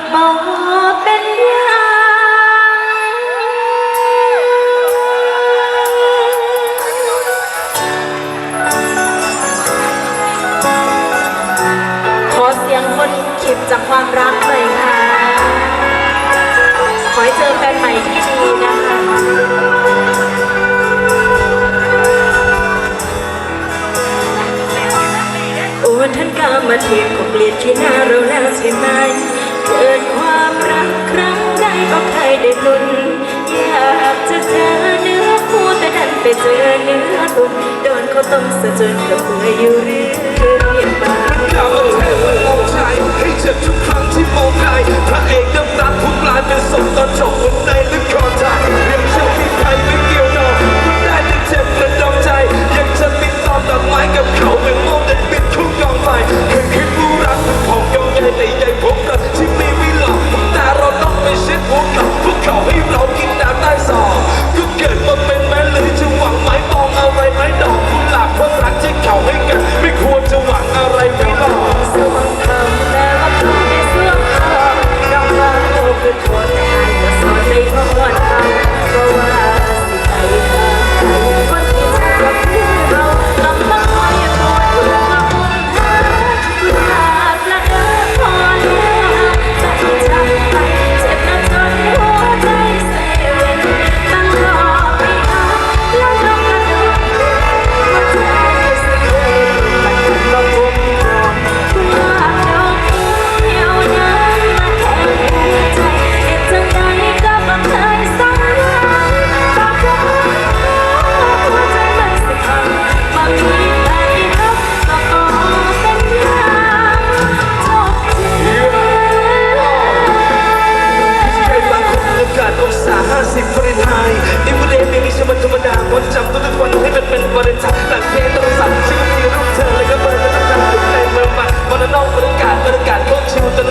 มีภัยฮัก เนื้อตุนโดนเขาต้มสะจนกระเพื่ออยู่เรื่อยมาเราเอาแค่มองชายให้เจ็บทุกครั้งที่มองใครพระเอกน้ำตาทุกลายเป็นศพตอนจบบนในลึกคอใจเรียกเชื่อที่ใครไม่เกี่ยวดอกคุณได้แต่เจ็บกระดองใจ ยังจะบินตอมดอกไม้กับเขาเป็นโมเด็ดบิดทุ่งยองไปเคยคิดผู้รักเป็นของยองใหญ่แต่ใหญ่ผมรักที่มีวิหลอกแต่เราต้องไม่เช็ดหัวกับพวกเขาให้เรากินน้ำใต้ศอกก็เกิดมาเป็น รั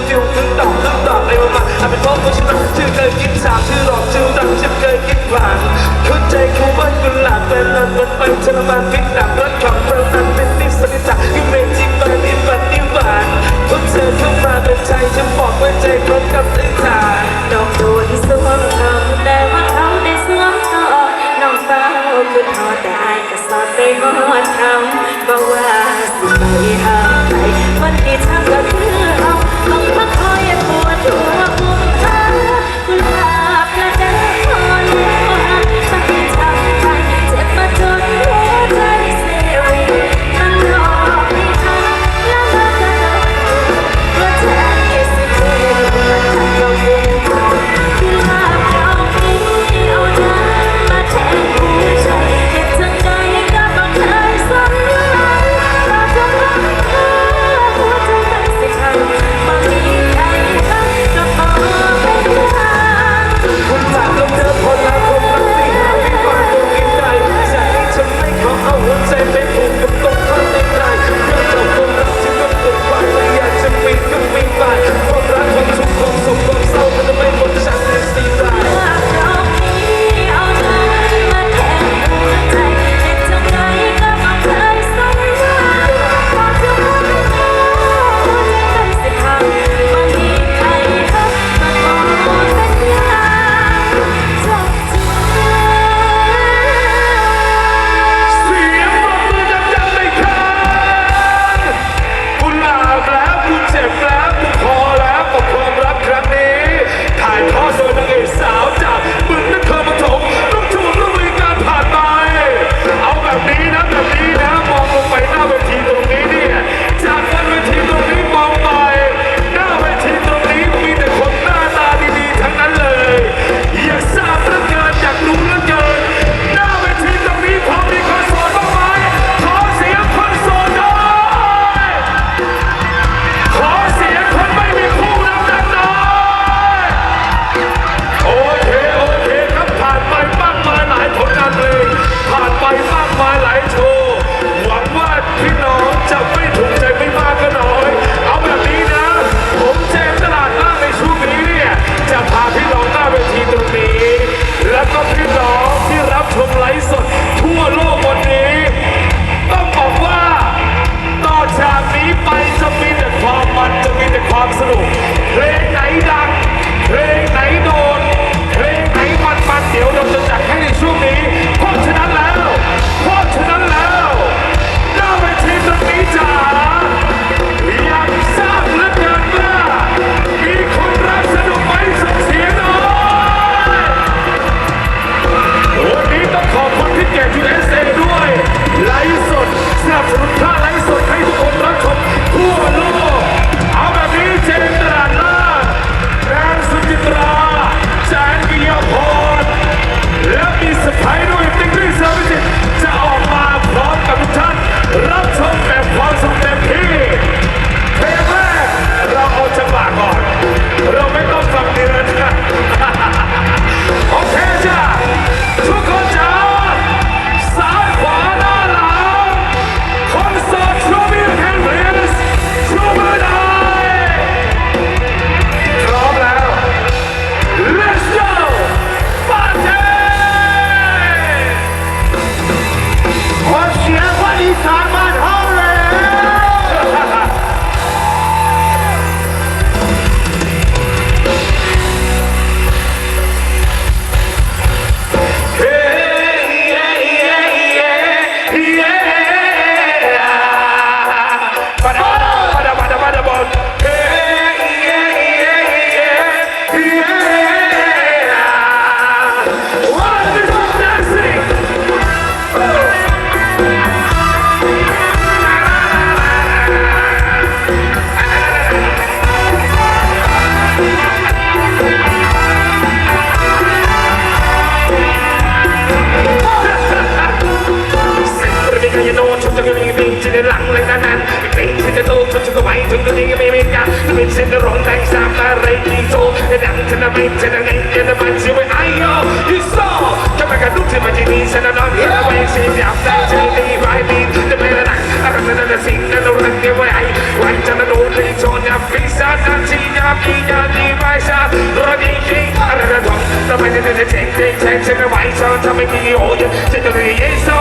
ฟิลถึงดอกถึงดอกในวันมาอาเป็นเพราะคนชื่อรักชื่อเคยกินสามชื่อหลอกชื่อดังชื่อเคยกินผ่านเข้าใจเขาว่ากุหลาบแต่นั้นมันไปทรมานพิษหนักรักของเรานั้นเป็นนิสัยจากที่เมจิบันนิบันนิบานพบเธอเข้ามาเป็นใจฉันบอกว่าใจตรงกับใจทางน้องโดนสวมเขาแต่ว่าเขาได้สวมกอดน้องเฝ้าคือทอดแต่อายก็สอดไปหอดคำบอกว่าสิไปหาใครวันที่ทำก็คือ Take in the right sound to make you hold you. Take the yes, so